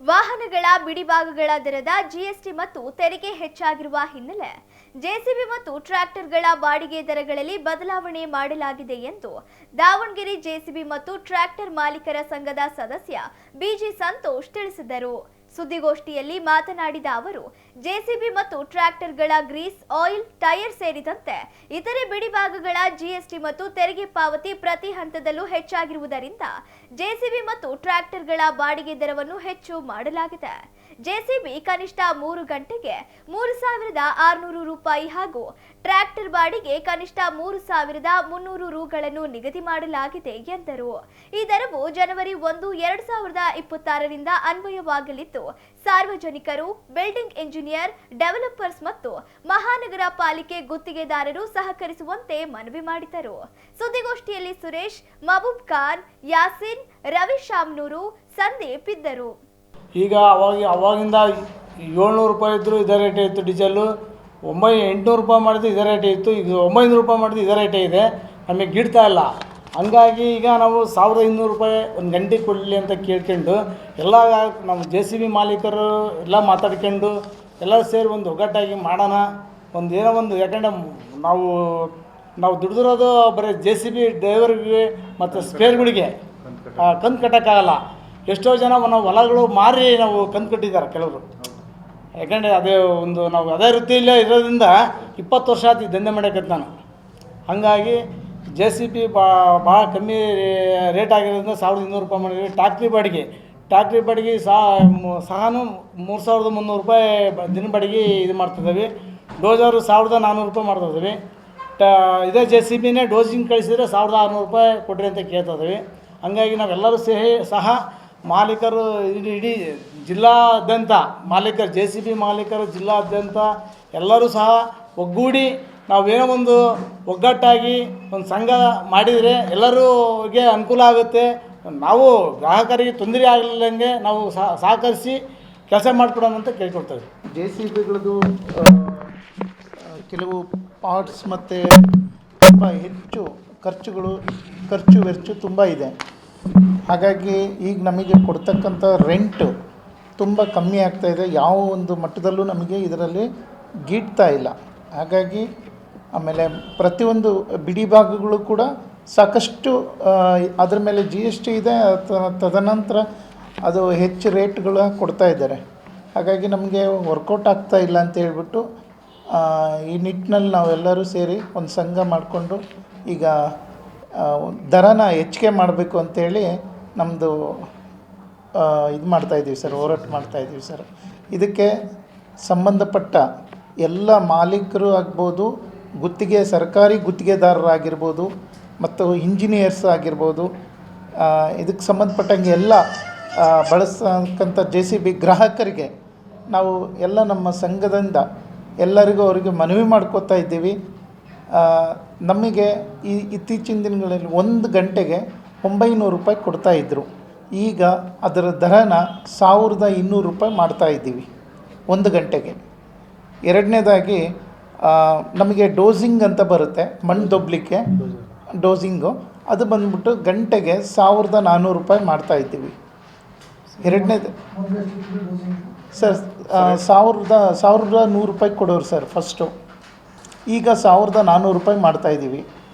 ವಾಹನಗಳ ಬಿಡಿಭಾಗಗಳ ದರದ ಜಿಎಸ್ಟಿ ಮತ್ತು ತೆರಿಗೆ ಹೆಚ್ಚಾಗಿರುವ ಹಿನ್ನೆಲೆ ಜೆಸಿಬಿ ಮತ್ತು ಟ್ರ್ಯಾಕ್ಟರ್ಗಳ ಬಾಡಿಗೆ ದರಗಳಲ್ಲಿ ಬದಲಾವಣೆ ಮಾಡಲಾಗಿದೆ ಎಂದು ದಾವಣಗೆರೆ ಜೆಸಿಬಿ ಮತ್ತು ಟ್ರ್ಯಾಕ್ಟರ್ ಮಾಲೀಕರ ಸಂಘದ ಸದಸ್ಯ ಬಿಜಿ ಸಂತೋಷ್ ತಿಳಿಸಿದರು. ಸುದ್ದಿಗೋಷ್ಠಿಯಲ್ಲಿ ಮಾತನಾಡಿದ ಅವರು, ಜೆಸಿಬಿ ಮತ್ತು ಟ್ರ್ಯಾಕ್ಟರ್ಗಳ ಗ್ರೀಸ್, ಆಯಿಲ್, ಟೈರ್ ಸೇರಿದಂತೆ ಇತರೆ ಬಿಡಿಭಾಗಗಳ ಜಿಎಸ್ಟಿ ಮತ್ತು ತೆರಿಗೆ ಪಾವತಿ ಪ್ರತಿ ಹಂತದಲ್ಲೂ ಹೆಚ್ಚಾಗಿರುವುದರಿಂದ ಜೆಸಿಬಿ ಮತ್ತು ಟ್ರ್ಯಾಕ್ಟರ್ಗಳ ಬಾಡಿಗೆ ದರವನ್ನು ಹೆಚ್ಚು ಮಾಡಲಾಗಿದೆ. ಜೆಸಿಬಿ ಕನಿಷ್ಠ ಮೂರು ಗಂಟೆಗೆ ಮೂರು ಸಾವಿರದ ಆರುನೂರು ರೂಪಾಯಿ ಹಾಗೂ ಟ್ರ್ಯಾಕ್ಟರ್ ಬಾಡಿಗೆ ಕನಿಷ್ಠ ಮೂರು ಸಾವಿರದ ಮುನ್ನೂರು ರುಗಳನ್ನು ನಿಗದಿ ಮಾಡಲಾಗಿದೆ ಎಂದರು. ಈ ದರವು ಜನವರಿ ಒಂದು, ಎರಡು ಸಾವಿರದ ಇಪ್ಪತ್ತಾರರಿಂದ ಅನ್ವಯವಾಗಲಿದ್ದು, ಸಾರ್ವಜನಿಕರು, ಬಿಲ್ಡಿಂಗ್ ಇಂಜಿನಿಯರ್ ಡೆವಲಪರ್ಸ್ ಮತ್ತು ಮಹಾನಗರ ಪಾಲಿಕೆ ಗುತ್ತಿಗೆದಾರರು ಸಹಕರಿಸುವಂತೆ ಮನವಿ ಮಾಡಿದರು. ಸುದ್ದಿಗೋಷ್ಠಿಯಲ್ಲಿ ಸುರೇಶ್, ಮಹಬೂಬ್ ಖಾನ್, ಯಾಸಿನ್, ರವಿ ಶಾಮ್ನೂರು, ಸಂದೀಪ್ ಇದ್ದರು. ಈಗ ಅವಾಗ, ಅವಾಗಿಂದ ಏಳ್ನೂರು ರೂಪಾಯಿ ಇದ್ದರು ಇದೇ ರೇಟೇ ಇತ್ತು ಡೀಸೆಲ್ಲು ಒಂಬೈ, ಎಂಟ್ನೂರು ರೂಪಾಯಿ ಮಾಡಿದ್ದು ಇದೇ ರೇಟೇ ಇತ್ತು. ಈಗ ಒಂಬೈನೂರು ರೂಪಾಯಿ ಮಾಡಿದ್ದು ಇದೇ ರೇಟೇ ಇದೆ. ನಮಗೆ ಗಿಡ್ತಾ ಇಲ್ಲ. ಹಂಗಾಗಿ ಈಗ ನಾವು ಸಾವಿರದ ಇನ್ನೂರು ರೂಪಾಯಿ ಒಂದು ಗಂಟೆ ಕೊಡಲಿ ಅಂತ ಕೇಳ್ಕೊಂಡು ಎಲ್ಲ ನಮ್ಮ ಜೆ ಸಿ ಬಿ ಮಾಲೀಕರು ಎಲ್ಲ ಮಾತಾಡ್ಕೊಂಡು ಎಲ್ಲ ಸೇರಿ ಒಂದು ಒಗ್ಗಟ್ಟಾಗಿ ಮಾಡೋಣ. ಒಂದು ಏನೋ ಒಂದು ಯಾಕಂದ್ರೆ ನಾವು ನಾವು ದುಡಿದಿರೋದು ಬರೀ ಜೆ ಸಿ ಬಿ ಡ್ರೈವರ್ಗೆ ಮತ್ತು ಸ್ಪೇರ್ಗಳಿಗೆ ಕಂತು ಕಟ್ಟೋಕ್ಕಾಗಲ್ಲ. ಎಷ್ಟೋ ಜನ ನಾವು ಹೊಲಗಳು ಮಾರಿ ನಾವು ಕಂತು ಕಟ್ಟಿದ್ದಾರೆ ಕೆಲವರು. ಯಾಕಂದರೆ ಅದೇ ಒಂದು ನಾವು ಅದೇ ವೃತ್ತಿಯಲ್ಲೇ ಇರೋದ್ರಿಂದ ಇಪ್ಪತ್ತು ವರ್ಷ ಆಯ್ತು ದಂಧೆ ಮಾಡಕ್ಕೆ ನಾನು. ಹಾಗಾಗಿ ಜೆ ಸಿ ಪಿ ಭಾಳ ಕಮ್ಮಿ ರೇಟ್ ಆಗಿರೋದ್ರಿಂದ ಸಾವಿರದ ಇನ್ನೂರು ರೂಪಾಯಿ ಮಾಡಿದ್ವಿ. ಟ್ಯಾಕ್ಟ್ರಿ ಬಾಡಿಗೆ ಟ್ಯಾಕ್ಟ್ರಿ ಬಾಡಿಗೆ ಸಹ ಸಹನು ಮೂರು ಸಾವಿರದ ಮುನ್ನೂರು ರೂಪಾಯಿ ಬ- ದಿನ ಬಾಡಿಗೆ ಇದು ಮಾಡ್ತಿದ್ದೀವಿ ಡೋಜರು ಸಾವಿರದ ನಾನ್ನೂರು ರೂಪಾಯಿ ಮಾಡ್ತಿದ್ದೀವಿ ಟ, ಇದೇ ಜೆ ಸಿ ಬಿನೇ ಡೋಸಿಂಗ್ ಕಳಿಸಿದ್ರೆ ಸಾವಿರದ ಆರುನೂರು ರೂಪಾಯಿ ಕೊಡ್ರಿ ಅಂತ ಕೇಳ್ತಾ ಇದ್ದೀವಿ ಹಂಗಾಗಿ ನಾವೆಲ್ಲರೂ ಸೇರಿ ಸಹ ಮಾಲೀಕರು ಇಡೀ ಇಡೀ ಜಿಲ್ಲಾದ್ಯಂತ, ಮಾಲೀಕರು ಜೆ ಸಿ ಬಿ ಮಾಲೀಕರು ಜಿಲ್ಲಾದ್ಯಂತ ಎಲ್ಲರೂ ಸಹ ಒಗ್ಗೂಡಿ ನಾವೇನೋ ಒಂದು ಒಗ್ಗಟ್ಟಾಗಿ ಒಂದು ಸಂಘ ಮಾಡಿದರೆ ಎಲ್ಲರಿಗೆ ಅನುಕೂಲ ಆಗುತ್ತೆ. ನಾವು ಗ್ರಾಹಕರಿಗೆ ತೊಂದರೆ ಆಗಲಿಲ್ಲಂಗೆ ನಾವು ಸಹ- ಸಹಕರಿಸಿ ಕೆಲಸ ಮಾಡಿಕೊಡೋಣ ಅಂತ ಕೇಳ್ಕೊಳ್ತೇವೆ ಜೆ ಸಿ ಬಿಗಳದ್ದು ಕೆಲವು ಪಾರ್ಟ್ಸ್ ಮತ್ತು ತುಂಬ ಹೆಚ್ಚು ಖರ್ಚುಗಳು, ಖರ್ಚು ವೆಚ್ಚು ತುಂಬ ಇದೆ. ಹಾಗಾಗಿ ಈಗ ನಮಗೆ ಕೊಡ್ತಕ್ಕಂಥ ರೆಂಟು ತುಂಬ ಕಮ್ಮಿ ಆಗ್ತಾ ಇದೆ. ಯಾವ ಒಂದು ಮಟ್ಟದಲ್ಲೂ ನಮಗೆ ಇದರಲ್ಲಿ ಗೀಟ್ತಾ ಇಲ್ಲ. ಹಾಗಾಗಿ ಆಮೇಲೆ ಪ್ರತಿಯೊಂದು ಬಿಡಿ ಭಾಗಗಳು ಕೂಡ ಸಾಕಷ್ಟು ಅದರ ಮೇಲೆ ಜಿ ಎಸ್ ಟಿ ಇದೆ. ತದನಂತರ ಅದು ಹೆಚ್ಚು ರೇಟ್ಗಳು ಕೊಡ್ತಾ ಇದ್ದಾರೆ. ಹಾಗಾಗಿ ನಮಗೆ ವರ್ಕೌಟ್ ಆಗ್ತಾ ಇಲ್ಲ ಅಂತ ಹೇಳ್ಬಿಟ್ಟು ಈ ನಿಟ್ಟಿನಲ್ಲಿ ನಾವೆಲ್ಲರೂ ಸೇರಿ ಒಂದು ಸಂಘ ಮಾಡಿಕೊಂಡು ಈಗ ದರನ ಹೆಚ್ಚಿಗೆ ಮಾಡಬೇಕು ಅಂತೇಳಿ ನಮ್ಮದು ಇದು ಮಾಡ್ತಾಯಿದ್ದೀವಿ ಸರ್, ಹೋರಾಟ ಮಾಡ್ತಾಯಿದ್ದೀವಿ ಸರ್. ಇದಕ್ಕೆ ಸಂಬಂಧಪಟ್ಟ ಎಲ್ಲ ಮಾಲೀಕರು ಆಗ್ಬೋದು, ಗುತ್ತಿಗೆ, ಸರ್ಕಾರಿ ಗುತ್ತಿಗೆದಾರರಾಗಿರ್ಬೋದು, ಮತ್ತು ಇಂಜಿನಿಯರ್ಸ್ ಆಗಿರ್ಬೋದು ಇದಕ್ಕೆ ಸಂಬಂಧಪಟ್ಟಂಗೆ ಎಲ್ಲ ಬಳಸ್ತಕ್ಕಂಥ ಜೆ ಸಿ ಬಿ ಗ್ರಾಹಕರಿಗೆ ನಾವು ಎಲ್ಲ ನಮ್ಮ ಸಂಘದಿಂದ ಎಲ್ಲರಿಗೂ ಅವರಿಗೆ ಮನವಿ ಮಾಡ್ಕೋತಾ ಇದ್ದೀವಿ. ನಮಗೆ ಈ ಇತ್ತೀಚಿನ ದಿನಗಳಲ್ಲಿ ಒಂದು ಗಂಟೆಗೆ ಒಂಬೈನೂರು ರೂಪಾಯಿ ಕೊಡ್ತಾ ಇದ್ದರು ಈಗ ಅದರ ದರನ ಸಾವಿರದ ಇನ್ನೂರು ರೂಪಾಯಿ ಮಾಡ್ತಾಯಿದ್ದೀವಿ ಒಂದು ಗಂಟೆಗೆ. ಎರಡನೇದಾಗಿ ನಮಗೆ ಡೋಸಿಂಗ್ ಅಂತ ಬರುತ್ತೆ, ಮಣ್ಣು ದೊಬ್ಬಲಿಕ್ಕೆ ಡೋಸಿಂಗು. ಅದು ಬಂದ್ಬಿಟ್ಟು ಗಂಟೆಗೆ ಸಾವಿರದ ನಾನ್ನೂರು ರೂಪಾಯಿ ಮಾಡ್ತಾ ಇದ್ದೀವಿ. ಎರಡನೇದು ಸರ್ ಸಾವಿರದ ಸಾವಿರದ ನೂರು ರೂಪಾಯಿ ಕೊಡೋರು ಸರ್ ಫಸ್ಟು. ಈಗ ಸಾವಿರದ ನಾನ್ನೂರು ರೂಪಾಯಿ ಮಾಡ್ತಾ ಇದ್ದೀವಿ.